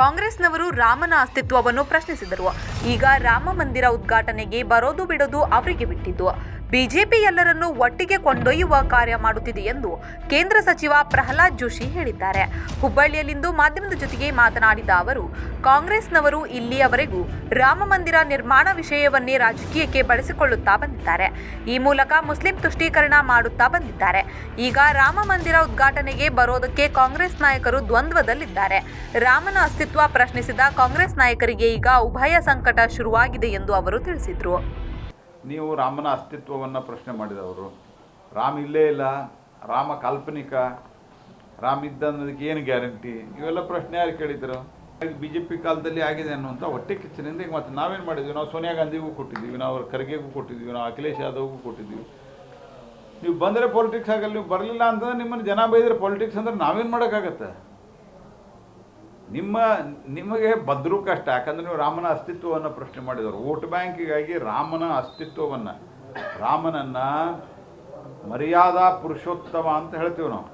ಕಾಂಗ್ರೆಸ್ನವರು ರಾಮನ ಅಸ್ತಿತ್ವವನ್ನು ಪ್ರಶ್ನಿಸಿದರು. ಈಗ ರಾಮ ಮಂದಿರ ಉದ್ಘಾಟನೆಗೆ ಬರೋದು ಬಿಡೋದು ಅವರಿಗೆ ಬಿಟ್ಟಿದ್ದು. ಬಿಜೆಪಿ ಎಲ್ಲರನ್ನೂ ಒಟ್ಟಿಗೆ ಕೊಂಡೊಯ್ಯುವ ಕಾರ್ಯ ಮಾಡುತ್ತಿದೆ ಎಂದು ಕೇಂದ್ರ ಸಚಿವ ಪ್ರಹ್ಲಾದ್ ಜೋಶಿ ಹೇಳಿದ್ದಾರೆ. ಹುಬ್ಬಳ್ಳಿಯಲ್ಲಿಂದು ಮಾಧ್ಯಮದ ಜೊತೆಗೆ ಮಾತನಾಡಿದ ಅವರು, ಕಾಂಗ್ರೆಸ್ನವರು ಇಲ್ಲಿಯವರೆಗೂ ರಾಮ ಮಂದಿರ ನಿರ್ಮಾಣ ವಿಷಯವನ್ನೇ ರಾಜಕೀಯಕ್ಕೆ ಬಳಸಿಕೊಳ್ಳುತ್ತಾ ಬಂದಿದ್ದಾರೆ. ಈ ಮೂಲಕ ಮುಸ್ಲಿಂ ತುಷ್ಟೀಕರಣ ಮಾಡುತ್ತಾ ಬಂದಿದ್ದಾರೆ. ಈಗ ರಾಮ ಮಂದಿರ ಉದ್ಘಾಟನೆಗೆ ಬರೋದಕ್ಕೆ ಕಾಂಗ್ರೆಸ್ ನಾಯಕರು ದ್ವಂದ್ವದಲ್ಲಿದ್ದಾರೆ. ರಾಮನ ಅಸ್ತಿತ್ವ ಪ್ರಶ್ನಿಸಿದ ಕಾಂಗ್ರೆಸ್ ನಾಯಕರಿಗೆ ಈಗ ಉಭಯ ಸಂಕಟ ಶುರುವಾಗಿದೆ ಎಂದು ಅವರು ತಿಳಿಸಿದರು. ನೀವು ರಾಮನ ಅಸ್ತಿತ್ವವನ್ನು ಪ್ರಶ್ನೆ ಮಾಡಿದವರು. ರಾಮ ಇಲ್ಲೇ ಇಲ್ಲ. ರಾಮ ಕಾಲ್ಪನಿಕ. ರಾಮ ಇದ್ದ ಅನ್ನೋದಕ್ಕೆ ಏನು ಗ್ಯಾರಂಟಿ? ಇವೆಲ್ಲ ಪ್ರಶ್ನೆ ಯಾರು ಕೇಳಿದ್ರು? ಬಿ ಜೆ ಪಿ ಕಾಲದಲ್ಲಿ ಆಗಿದೆ ಅನ್ನುವಂಥ ಹೊಟ್ಟೆ ಕಿಚ್ಚಿನಿಂದ ಈಗ ಮತ್ತೆ ನಾವೇನು ಮಾಡಿದ್ವಿ? ನಾವು ಸೋನಿಯಾ ಗಾಂಧಿಗೂ ಕೊಟ್ಟಿದ್ದೀವಿ. ನಾವು ಖರ್ಗೆಗೂ ಕೊಟ್ಟಿದ್ದೀವಿ. ನಾವು ಅಖಿಲೇಶ್ ಯಾದವ್ಗೂ ಕೊಟ್ಟಿದ್ದೀವಿ. ನೀವು ಬಂದರೆ ಪೊಲಿಟಿಕ್ಸ್ ಆಗಲ್ಲ ನೀವು ಬರಲಿಲ್ಲ ಅಂತಂದ್ರೆ ನಿಮ್ಮನ್ನು ಜನ ಬೈದರೆ ಪೊಲಿಟಿಕ್ಸ್ ಅಂದ್ರೆ ನಾವೇನು ಮಾಡೋಕ್ಕಾಗತ್ತೆ? ನಿಮ್ಮ, ನಿಮಗೆ ಭದ್ರೂ ಕಷ್ಟ, ಯಾಕಂದ್ರೆ ನೀವು ರಾಮನ ಅಸ್ತಿತ್ವವನ್ನು ಪ್ರಶ್ನೆ ಮಾಡಿದವರು. ವೋಟ್ ಬ್ಯಾಂಕಿಗಾಗಿ ರಾಮನ ಅಸ್ತಿತ್ವವನ್ನು, ರಾಮನನ್ನು ಮರ್ಯಾದಾ ಪುರುಷೋತ್ತಮ ಅಂತ ಹೇಳ್ತೀವಿ ನಾವು.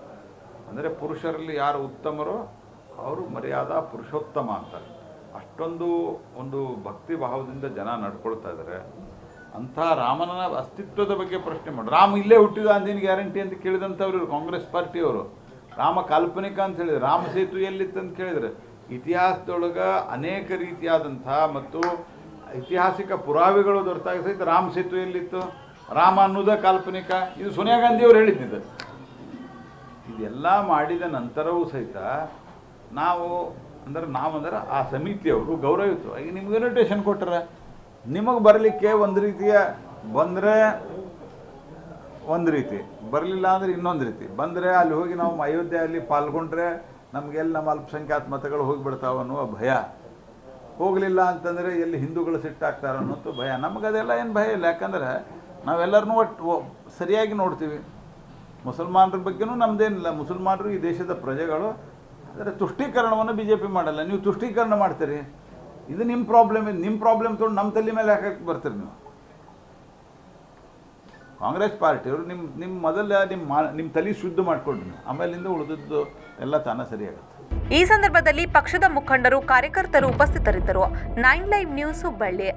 ಅಂದರೆ ಪುರುಷರಲ್ಲಿ ಯಾರು ಉತ್ತಮರೋ ಅವರು ಮರ್ಯಾದಾ ಪುರುಷೋತ್ತಮ ಅಂತಾರೆ ಅಷ್ಟೊಂದು ಒಂದು ಭಕ್ತಿ ಭಾವದಿಂದ ಜನ ನಡ್ಕೊಳ್ತಾ ಇದ್ದಾರೆ ಅಂಥ ರಾಮನ ಅಸ್ತಿತ್ವದ ಬಗ್ಗೆ ಪ್ರಶ್ನೆ ಮಾಡಿ. ರಾಮ ಇಲ್ಲೇ ಹುಟ್ಟಿದ ಅಂದಿನ ಗ್ಯಾರಂಟಿ ಅಂತ ಕೇಳಿದಂಥವ್ರು ಇವ್ರು, ಕಾಂಗ್ರೆಸ್ ಪಾರ್ಟಿಯವರು. ರಾಮ ಕಾಲ್ಪನಿಕ ಅಂತ ಹೇಳಿದ್ರು, ರಾಮ ಸೇತು ಎಲ್ಲಿತ್ತು ಅಂತ ಹೇಳಿದ್ರೆ ಇತಿಹಾಸದೊಳಗೆ ಅನೇಕ ರೀತಿಯಾದಂಥ ಮತ್ತು ಐತಿಹಾಸಿಕ ಪುರಾವೆಗಳು ದೊರೆತಾಗ ಸಹಿತ ರಾಮ ಸೇತು ಎಲ್ಲಿತ್ತು? ರಾಮ ಅನ್ನೋದ ಕಾಲ್ಪನಿಕ. ಇದು ಸೋನಿಯಾ ಗಾಂಧಿಯವರು ಹೇಳಿದ್ದಿದ್ದು. ಇದೆಲ್ಲ ಮಾಡಿದ ನಂತರವೂ ಸಹಿತ ನಾವು ಅಂದ್ರೆ ನಾವಂದ್ರೆ ಆ ಸಮಿತಿಯವರು ಗೌರವಿತು ಈಗ ನಿಮ್ಗೆ ಇನ್ವಿಟೇಷನ್ ಕೊಟ್ಟರೆ. ನಿಮಗೆ ಬರಲಿಕ್ಕೆ ಒಂದು ರೀತಿಯ ಬಂದರೆ ಒಂದು ರೀತಿ, ಬರಲಿಲ್ಲ ಅಂದರೆ ಇನ್ನೊಂದು ರೀತಿ. ಬಂದರೆ ಅಲ್ಲಿ ಹೋಗಿ ನಾವು ಅಯೋಧ್ಯೆಯಲ್ಲಿ ಪಾಲ್ಗೊಂಡ್ರೆ ನಮಗೆಲ್ಲ ನಮ್ಮ ಅಲ್ಪಸಂಖ್ಯಾತ ಮತಗಳು ಹೋಗಿಬಿಡ್ತಾವೆ ಅನ್ನುವ ಭಯ. ಹೋಗಲಿಲ್ಲ ಅಂತಂದರೆ ಎಲ್ಲಿ ಹಿಂದೂಗಳು ಸಿಟ್ಟಾಗ್ತಾರೆ ಅನ್ನೋದು ಭಯ. ನಮಗದೆಲ್ಲ ಏನು ಭಯ ಇಲ್ಲ. ಯಾಕಂದ್ರೆ ನಾವೆಲ್ಲರನ್ನೂ ಒಟ್ಟು ಸರಿಯಾಗಿ ನೋಡ್ತೀವಿ. ಮುಸಲ್ಮಾನರ ಬಗ್ಗೆನೂ ನಮ್ಮದೇನಿಲ್ಲ ಮುಸಲ್ಮಾನರು ಈ ದೇಶದ ಪ್ರಜೆಗಳು. ಆದರೆ ತುಷ್ಟೀಕರಣವನ್ನು ಬಿ ಜೆ ಪಿ ಮಾಡಲ್ಲ. ನೀವು ತುಷ್ಟೀಕರಣ ಮಾಡ್ತೀರಿ. ಇದು ನಿಮ್ಮ ಪ್ರಾಬ್ಲಮ್ ಇದು ನಿಮ್ಮ ಪ್ರಾಬ್ಲಮ್ ತೊಗೊಂಡು ನಮ್ಮ ತಲೆ ಮೇಲೆ ಹಾಕಕ್ಕೆ ಬರ್ತೀರಿ ನೀವು. ಕಾಂಗ್ರೆಸ್ ಪಾರ್ಟಿಯವರು ನಿಮ್ಮ ನಿಮ್ಮ ಮೊದಲ ನಿಮ್ಮ ನಿಮ್ಮ ತಲೆ ಶುದ್ಧ ಮಾಡ್ಕೊಡ್ರಿ ಆಮೇಲಿಂದ ಉಳಿದದ್ದು ಎಲ್ಲ ತಾನೇ ಸರಿಯಾಗುತ್ತೆ. ಈ ಸಂದರ್ಭದಲ್ಲಿ ಪಕ್ಷದ ಮುಖಂಡರು, ಕಾರ್ಯಕರ್ತರು ಉಪಸ್ಥಿತರಿದ್ದರು. Nine live news Hubballi